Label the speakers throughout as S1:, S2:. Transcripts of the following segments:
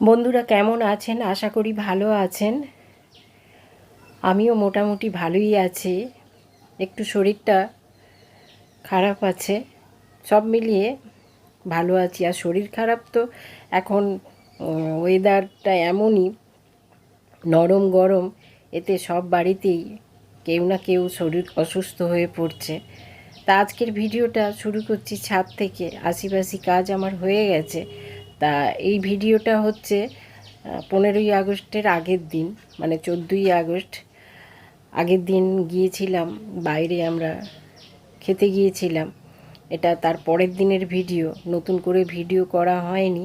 S1: বন্ধুরা কেমন আছেন? আশা করি ভালো আছেন। আমিও মোটামুটি ভালোই আছি। একটু শরীরটা খারাপ আছে। সব মিলিয়ে ভালো আছি। আর শরীর খারাপ তো এখন ওয়েদারটা এমনই, নরম গরম, এতে সব বাড়িতেই কেউ না কেউ শরীর অসুস্থ হয়ে পড়ছে। তা আজকের ভিডিওটা শুরু করছি ছাদ থেকে। আশিপাশি কাজ আমার হয়ে গেছে। তা এই ভিডিওটা হচ্ছে পনেরোই আগস্টের আগের দিন মানে চোদ্দোই আগস্ট। আগের দিন গিয়েছিলাম, বাইরে আমরা খেতে গিয়েছিলাম। এটা তার পরের দিনের ভিডিও, নতুন করে ভিডিও করা হয়নি,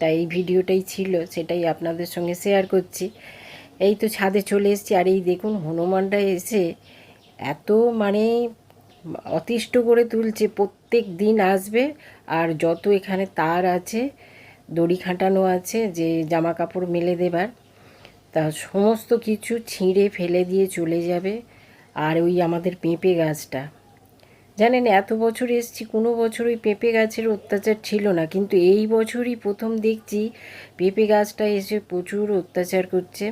S1: তাই এই ভিডিওটাই ছিল, সেটাই আপনাদের সঙ্গে শেয়ার করছি। এই তো ছাদে চলে এসেছি, আর এই দেখুন, হনুমানটা এসে এত মানে অতিষ্ঠ করে তুলছে, প্রত্যেক দিন আসবে, আর যত এখানে তার আছে দড়ি খাটানো আছে, যে জামা কাপড় মেলে দেবার। তা সমস্ত কিছু ছিঁড়ে ফেলে দিয়ে চলে যাবে, আর ওই আমাদের পেঁপে গাছটা। জানেন, এত বছর এসছি, কোনো বছর ওই পেঁপে গাছের অত্যাচার ছিল না, কিন্তু এই বছরই প্রথম দেখছি পেঁপে গাছটা এসে প্রচুর অত্যাচার করছে।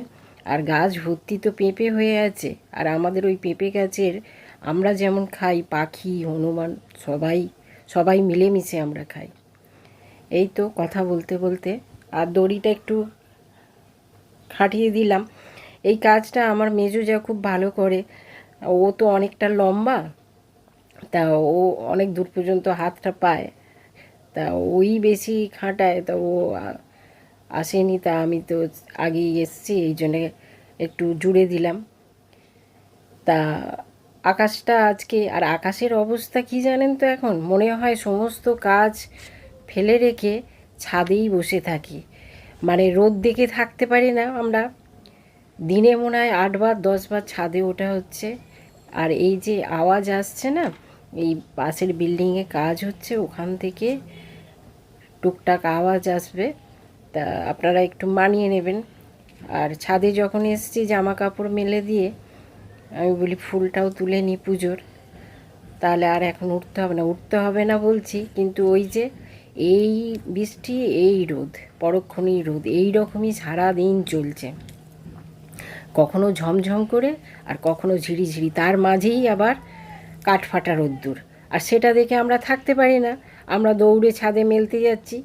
S1: আর গাছ ভর্তি তো পেঁপে হয়ে আছে, আর আমাদের ওই পেঁপে গাছের আমরা যেমন খাই, পাখি, হনুমান, সবাই সবাই মিলেমিশে আমরা খাই। এই তো কথা বলতে বলতে আর দড়িটা একটু খাটিয়ে দিলাম। এই কাজটা আমার মেজো যা খুব ভালো করে, ও তো অনেকটা লম্বা, তা ও অনেক দূর পর্যন্ত হাতটা পায়, তা ওই বেশি খাটায়, তা ও আসেনি, তা আমি তো আগেই এসছি, এই জন্যে একটু জুড়ে দিলাম। তা আকাশটা আজকে, আর আকাশের অবস্থা কি জানেন তো এখন? মনে হয় সমস্ত কাজ ফেলে রেখে ছাদেই বসে থাকি। মানে রোদ দেখে থাকতে পারি না আমরা। দিনে মনে হয় আটবার দশবার ছাদে ওঠা হচ্ছে। আর এই যে আওয়াজ আসছে না, এই পাশের বিল্ডিংয়ে কাজ হচ্ছে, ওখান থেকে টুকটাক আওয়াজ আসবে। তা আপনারা একটু মানিয়ে নেবেন। আর ছাদে যখন এসছি জামা কাপড় মেলে দিয়ে, আমি বলি, ফুলটাও তুলে নিই পুজোর। তাহলে আর এখন উঠতে হবে না। উঠতে হবে না বলছি, কিন্তু ওই যে এই বৃষ্টি, এই রোদ, পরক্ষণেই রোদ, এই রকমই সারাদিন চলছে। কখনো ঝমঝম করে আর কখনো ঝিরিঝিরি, তার মাঝেই আবার কাঠফাটা রোদ্দুর। আর সেটা দেখে আমরা থাকতে পারি না। আমরা দৌড়ে ছাদে মেলতে যাচ্ছি।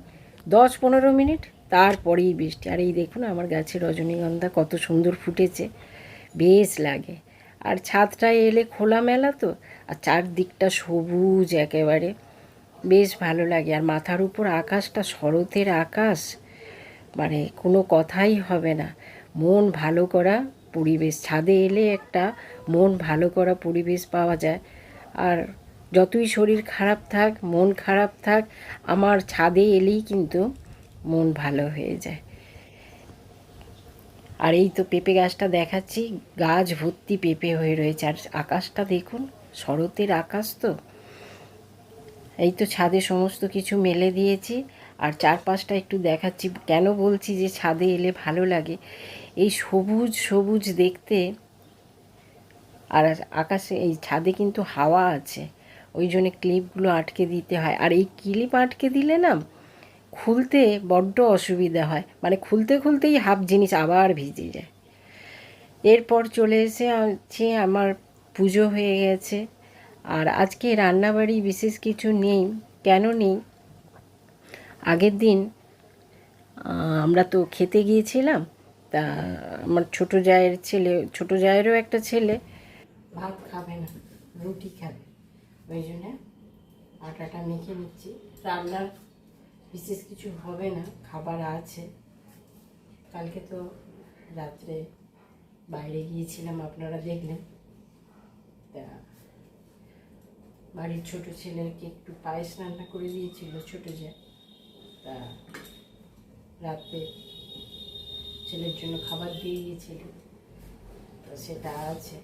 S1: দশ পনেরো মিনিট, তারপরেই বৃষ্টি। আর এই দেখুন, আমার গাছে রজনীগন্ধা কত সুন্দর ফুটেছে। বেশ লাগে। আর ছাদটায় এলে খোলামেলা তো, আর চারদিকটা সবুজ একেবারে। বেশ ভালো লাগে। আর মাথার উপর আকাশটা, শরতের আকাশ মানে কোনো কথাই হবে না। মন ভালো করা পরিবেশ, ছাদে এলে একটা মন ভালো করা পরিবেশ পাওয়া যায়। আর যতই শরীর খারাপ থাক, মন খারাপ থাক, আমার ছাদে এলেই কিন্তু মন ভালো হয়ে যায়। আর এই তো পেঁপে গাছটা দেখাচ্ছি, গাছ ভর্তি পেঁপে হয়ে রয়েছে। আর আকাশটা দেখুন, শরতের আকাশ তো। এই তো ছাদে সমস্ত কিছু মেলে দিয়েছি আর চারপাশটা একটু দেখাচ্ছি। কেন বলছি যে ছাদে এলে ভালো লাগে? এই সবুজ সবুজ দেখতে আর আকাশে এই ছাদে কিন্তু হাওয়া আছে। ওই জন্য ক্লিপগুলো আটকে দিতে হয়। আর এই ক্লিপ আটকে দিলে না খুলতে বড্ড অসুবিধা হয়। মানে খুলতে খুলতেই হাফ জিনিস আবার ভিজে যায়। এরপর চলে এসে আছে, আমার পুজো হয়ে গেছে। আর আজকে রান্নাবাড়ি বিশেষ কিছু নেই, কেন নেই? আগের দিন আমরা তো খেতে গিয়েছিলাম, তা আমার ছোটো জায়ের ছেলে, ছোটো জায়েরও একটা ছেলে। ভাত খাবে না, রুটি খাবে, ওই জন্যে আটাটা মেখে নিচ্ছি। রান্নার বিশেষ কিছু হবে না, খাবার আছে। কালকে তো রাত্রে বাইরে গিয়েছিলাম, আপনারা দেখলেন। তা বাড়ির ছোট ছেলেকে একটু পায়েস রান্না করে দিয়েছিল, ছোটো যে। তা রাতে ছেলের জন্য খাবার দিয়ে গিয়েছিল তো সেটা আছে,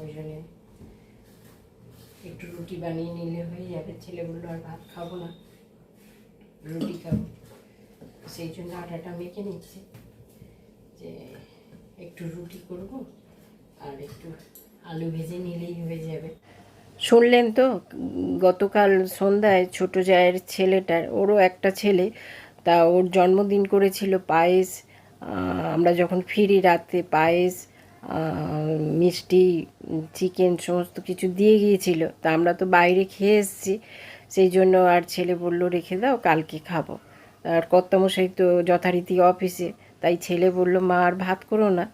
S1: ওই জন্যে একটু রুটি বানিয়ে নিলে হয়ে যাবে। ছেলেগুলো আর ভাত খাব না, রুটি খাব। সেই জন্য আটাটা মেখে নিচ্ছি যে একটু রুটি করব আর একটু আলু ভেজে নিলেই হয়ে যাবে। শুনলেন তো, গতকাল সন্ধ্যায় ছোটো জায়ের ছেলেটার, ওরও একটা ছেলে, তা ওর জন্মদিন করেছিল পায়েস আমরা যখন ফিরি রাতে পায়েস মিষ্টি, চিকেন, সমস্ত কিছু দিয়ে গিয়েছিল, তা আমরা তো বাইরে খেয়ে এসেছি, সেই জন্য আর ছেলে বলল, রেখে দাও, কালকে খাব। আর কর্তামশাই তো যথারীতি অফিসে, তাই ছেলে বলল, মা, আর ভাত করো না,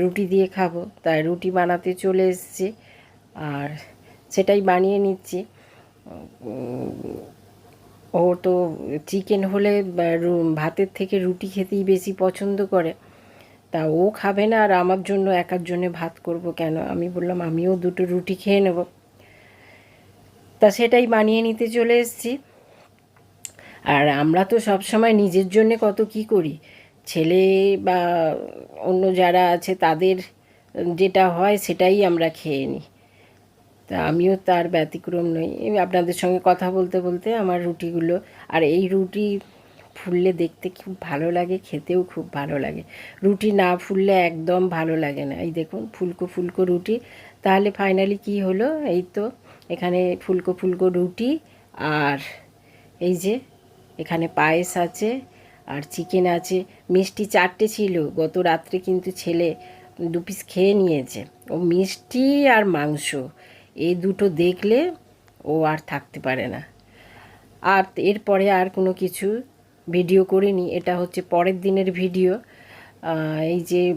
S1: রুটি দিয়ে খাব। তাই রুটি বানাতে চলে এসেছি, আর সেটাই বানিয়ে নিচ্ছি। ও তো চিকেন হলে ভাতের থেকে রুটি খেতেই বেশি পছন্দ করে। তা ও খাবে না আর আমার জন্য একার জন্য ভাত করব কেন? আমি বললাম, আমিও দুটো রুটি খেয়ে নেব। তা সেটাই বানিয়ে নিতে চলে এসেছি। আর আমরা তো সব সময় নিজের জন্য কত কি করি? ছেলে বা অন্য যারা আছে, তাদের যেটা হয় সেটাই আমরা খেয়ে নিই। তা আমিও তার ব্যতিক্রম নই। আপনাদের সঙ্গে কথা বলতে বলতে আমার রুটিগুলো, আর এই রুটি ফুললে দেখতে খুব ভালো লাগে, খেতেও খুব ভালো লাগে। রুটি না ফুললে একদম ভালো লাগে না। এই দেখুন, ফুলকো ফুলকো রুটি। তাহলে ফাইনালি কি হলো? এই তো, এখানে ফুলকো ফুলকো রুটি, আর এই যে এখানে পায়েস আছে, আর চিকেন আছে। মিষ্টি চারটে ছিল, গত রাত্রে কিন্তু ছেলে দু পিস খেয়ে নিয়েছে। ও মিষ্টি আর মাংস। এই দুটো দেখলে ও আর থাকতে পারে না। আর এরপরে আর কোনো কিছু ভিডিও করিনি, এটা হচ্ছে পরের দিনের ভিডিও এই যে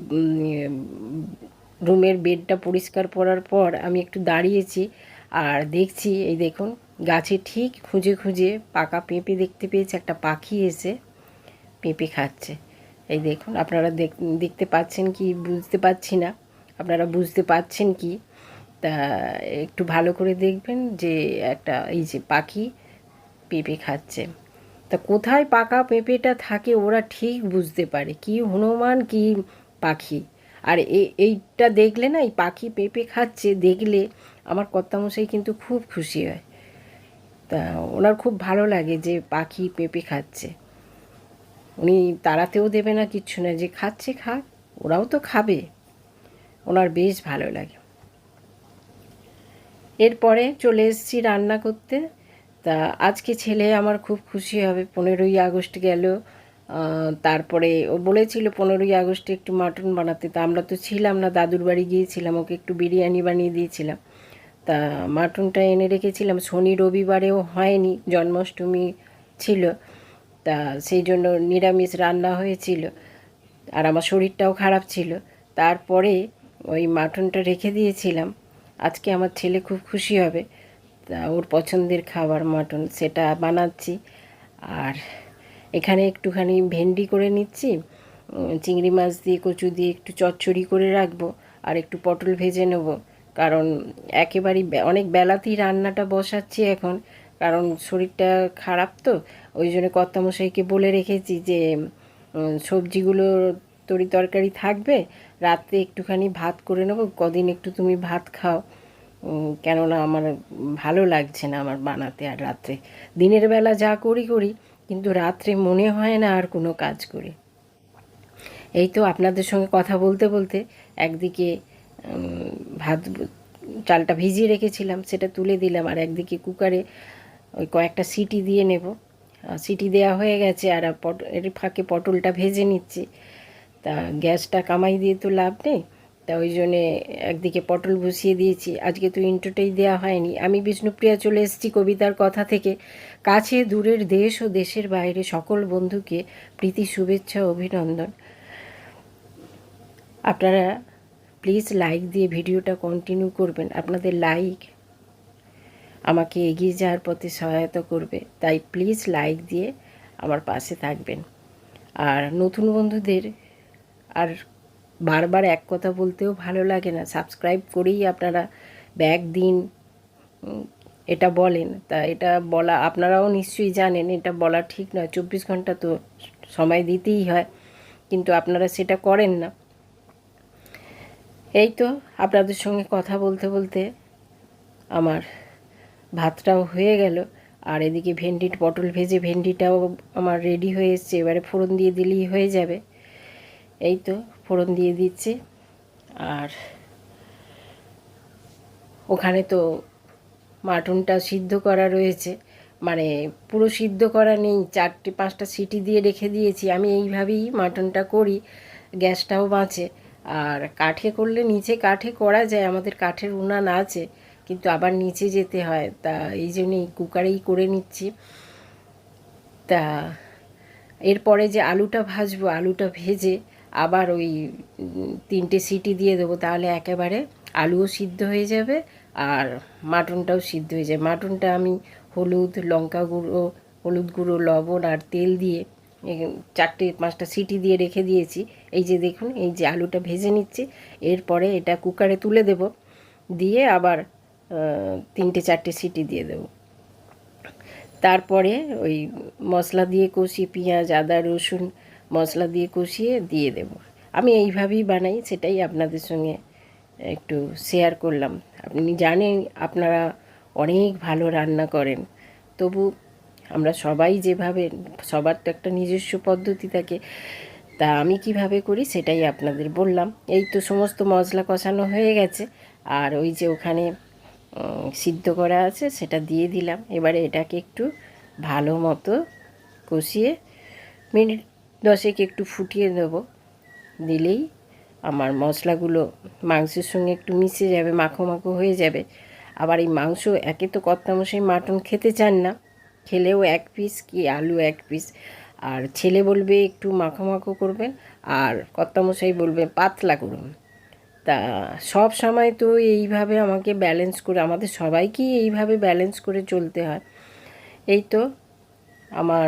S1: রুমের বেডটা পরিষ্কার করার পর আমি একটু দাঁড়িয়েছি আর দেখছি, এই দেখুন, গাছে ঠিক খুঁজে খুঁজে পাকা পেঁপে দেখতে পেয়েছে, একটা পাখি এসে পেঁপে খাচ্ছে। এই দেখুন, আপনারা দেখ- দেখতে পাচ্ছেন কি, বুঝতে পারছি না। আপনারা বুঝতে পাচ্ছেন কি? তা একটু ভালো করে দেখবেন যে একটা এই যে পাখি পেঁপে খাচ্ছে। তা কোথায় পাকা পেঁপেটা থাকে ওরা ঠিক বুঝতে পারে। কি হনুমান, কি পাখি। আর এইটা দেখলে না, এই পাখি পেঁপে খাচ্ছে দেখলে আমার কর্তামশাই কিন্তু খুব খুশি হয়। তা ওনার খুব ভালো লাগে যে পাখি পেঁপে খাচ্ছে। উনি তাড়াতেও দেবে না কিচ্ছু না, যে খাচ্ছে খাক, ওরাও তো খাবে। ওনার বেশ ভালো লাগে। এরপরে চলে এসেছি রান্না করতে। তা আজকে ছেলে আমার খুব খুশি হবে, পনেরোই আগস্ট গেল। তারপরে ও বলেছিল পনেরোই আগস্টে একটু মাটন বানাতে। তা আমরা তো ছিলাম না, দাদুর বাড়ি গিয়েছিলাম, ওকে একটু বিরিয়ানি বানিয়ে দিয়েছিলাম। তা মাটনটা এনে রেখেছিলাম। শনি রবিবারেও হয়নি, জন্মাষ্টমী ছিল। তা সেই জন্য নিরামিষ রান্না হয়েছিল। আর আমার শরীরটাও খারাপ ছিল। তারপরে ওই মাটনটা রেখে দিয়েছিলাম। আজকে আমার ছেলে খুব খুশি হবে। ওর পছন্দের খাবার মাটন সেটা বানাচ্ছি। আর এখানে একটুখানি ভেন্ডি করে নিচ্ছি। চিংড়ি মাছ দিয়ে, কচু দিয়ে একটু চচ্চড়ি করে রাখব আর একটু পটল ভেজে নেব। কারণ একেবারেই অনেক বেলাতেই রান্নাটা বসাচ্ছি এখন। কারণ শরীরটা খারাপ তো। ওই জন্য কর্তামশাইকে বলে রেখেছি যে সবজিগুলো তরি তরকারি থাকবে, রাত্রে একটুখানি ভাত করে নেব, কদিন একটু তুমি ভাত খাও। কেননা আমার ভালো লাগছে না আমার বানাতে আর রাত্রে। দিনের বেলা যা করি করি, কিন্তু রাত্রে মনে হয় না আর কোনো কাজ করি। এই তো আপনাদের সঙ্গে কথা বলতে বলতে একদিকে ভাত চালটা ভিজিয়ে রেখেছিলাম, সেটা তুলে দিলাম, আর একদিকে কুকারে ওই কয়েকটা সিটি দিয়ে নেব। সিটি দেওয়া হয়ে গেছে, আর পট, এর ফাঁকে পটলটা ভেজে নিচ্ছি। তা গ্যাসটা কামাই দিয়ে তো লাভ নেই। তা ওই জন্যে একদিকে পটল বসিয়ে দিয়েছি, আজকে তো ইন্টোটাই দেওয়া হয়নি। আমি বিষ্ণুপ্রিয়া চলে এসেছি কবিতার কথা থেকে। কাছে, দূরের দেশ ও দেশের বাইরে সকল বন্ধুকে প্রীতি, শুভেচ্ছা অভিনন্দন। আপনারা প্লিজ লাইক দিয়ে ভিডিওটা কন্টিনিউ করবেন। আপনাদের লাইক আমাকে এগিয়ে যাওয়ার পথে সহায়তা করবে। তাই প্লিজ লাইক দিয়ে আমার পাশে থাকবেন। আর নতুন বন্ধুদের আর বারবার এক কথা বলতেও ভালো লাগে না। সাবস্ক্রাইব করেই আপনারা ব্যাগ দিন। এটা বলেন। তা এটা বলা, আপনারাও নিশ্চয়ই জানেন, এটা বলা ঠিক নয়। চব্বিশ ঘণ্টা তো সময় দিতেই হয়, কিন্তু আপনারা সেটা করেন না। এই তো আপনাদের সঙ্গে কথা বলতে বলতে আমার ভাতটাও হয়ে গেল। আর এদিকে ভেন্ডির, পটল ভেজে ভেন্ডিটাও আমার রেডি হয়ে এসছে। এবারে ফোড়ন দিয়ে দিলেই হয়ে যাবে। এই তো ফোড়ন দিয়ে দিচ্ছি। আর ওখানে তো মাটনটা সিদ্ধ করা রয়েছে। মানে পুরো সিদ্ধ করা নেই, চারটে, পাঁচটা সিটি দিয়ে রেখে দিয়েছি। আমি এইভাবেই মাটনটা করি, গ্যাসটাও বাঁচে। আর কাঠে করলে নিচে কাঠে করা যায়, আমাদের কাঠের উনান আছে, কিন্তু আবার নিচে যেতে হয়। তা এই জন্যই কুকারেই করে নিচ্ছি। তা এরপরে যে আলুটা ভাজবো, আলুটা ভেজে আবার ওই তিনটে সিটি দিয়ে দেবো, তাহলে একেবারে আলুও সিদ্ধ হয়ে যাবে আর মাটনটাও সিদ্ধ হয়ে যাবে। মাটনটা আমি হলুদ, লঙ্কা গুঁড়ো, হলুদ গুঁড়ো, লবণ আর তেল দিয়ে চারটে, পাঁচটা সিটি দিয়ে রেখে দিয়েছি। এই যে দেখুন, এই যে আলুটা ভেজে নিচ্ছি, এরপরে এটা কুকারে তুলে দেব, দিয়ে আবার তিনটে, চারটে সিটি দিয়ে দেবো। তারপরে ওই মশলা দিয়ে কষি, পেঁয়াজ, আদা, রসুন মশলা দিয়ে কষিয়ে দিয়ে দেব। আমি এইভাবেই বানাই, সেটাই আপনাদের সঙ্গে একটু শেয়ার করলাম। আপনি জানেন, আপনারা অনেক ভালো রান্না করেন। তবু আমরা সবাই যেভাবে, সবার তো একটা নিজস্ব পদ্ধতি থাকে, তা আমি কীভাবে করি সেটাই আপনাদের বললাম। এই তো সমস্ত মশলা কষানো হয়ে গেছে, আর ওই যে ওখানে সিদ্ধ করা আছে, সেটা দিয়ে দিলাম। এবারে এটাকে একটু ভালো মতো কষিয়ে, মিনিট দশেক একটু ফুটিয়ে দেবো। দিলেই আমার মশলাগুলো মাংসের সঙ্গে একটু মিশে যাবে, মাখো মাখো হয়ে যাবে। আবার এই মাংস, একে তো কর্তামশাই মাটন খেতে চান না। খেলেও এক পিস কি আলু এক পিস আর ছেলে বলবে একটু মাখো মাখো করবেন, আর কর্তামশাই বলবে পাতলা করুন। তা সব সময় তো এইভাবে আমাকে ব্যালেন্স করে, আমাদের সবাইকেই এইভাবে ব্যালেন্স করে চলতে হয়। এই তো আমার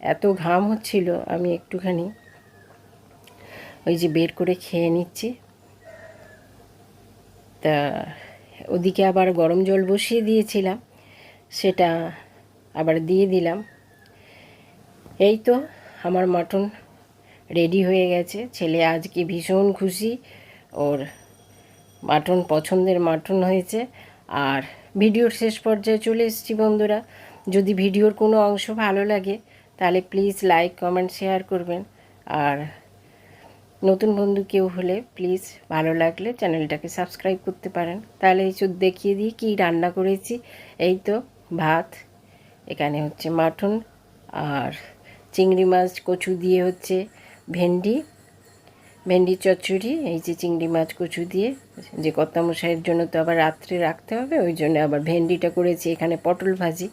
S1: এত ঘাম হচ্ছিল, আমি একটুখানি ওই যে বের করে খেয়ে নিচ্ছি। তা ওদিকে আবার গরম জল বসিয়ে দিয়েছিলাম, সেটা আবার দিয়ে দিলাম। এই তো আমার মাটন রেডি হয়ে গেছে। ছেলে আজকে ভীষণ খুশি, ওর মাটন পছন্দের মাটন হয়েছে। আর ভিডিওর শেষ পর্যায়ে চলে এসেছি বন্ধুরা। যদি ভিডিওর কোনো অংশ ভালো লাগে তাহলে প্লিজ লাইক কমেন্ট শেয়ার করবেন। আর নতুন বন্ধু কেউ হলে প্লিজ ভালো লাগলে চ্যানেলটাকে সাবস্ক্রাইব করতে পারেন। তাহলে এই চোখ দেখিয়ে দিই কী রান্না করেছি। এই তো ভাত, এখানে হচ্ছে মাটন আর চিংড়ি মাছ, কচু দিয়ে হচ্ছে ভেন্ডি ভেন্ডি চচ্চড়ি, এই যে চিংড়ি মাছ, কচু দিয়ে। যে কর্তামশাইয়ের জন্য তো আবার রাত্রে রাখতে হবে, ওই জন্য আবার ভেন্ডিটা করেছি, এখানে পটল ভাজি।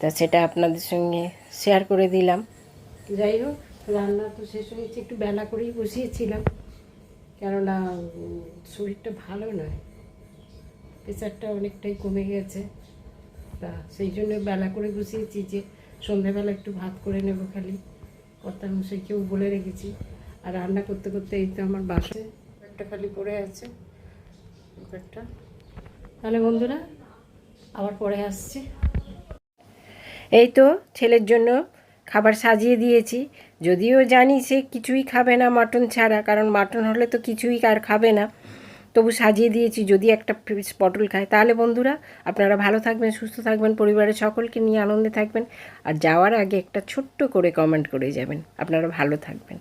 S1: তা সেটা আপনাদের সঙ্গে শেয়ার করে দিলাম। যাই হোক, রান্না তো শেষ হয়েছে, একটু বেলা করেই বসিয়েছিলাম। কেননা শরীরটা ভালো নয়। প্রেশারটা অনেকটাই কমে গেছে। তা সেই জন্য বেলা করে বসিয়েছি যে সন্ধ্যাবেলা একটু ভাত করে নেব খালি। কর্তার মশাইকেও বলে রেখেছি। আর রান্না করতে করতে এই তো আমার বাসে। একটা খালি পড়ে আছে। কুকারটা। তাহলে বন্ধুরা, আবার পরে আসছি। এই তো ছেলের জন্য খাবার সাজিয়ে দিয়েছি। যদিও জানি সে কিছুই খাবে না মাটন ছাড়া, কারণ মাটন হলে তো কিছুই আর খাবে না। তবু সাজিয়ে দিয়েছি, যদি একটা পটল খায়। তাহলে বন্ধুরা, আপনারা ভালো থাকবেন, সুস্থ থাকবেন, পরিবারের সকলকে নিয়ে আনন্দে থাকবেন। আর যাওয়ার আগে একটা ছোট্ট করে কমেন্ট করে যাবেন। আপনারা ভালো থাকবেন।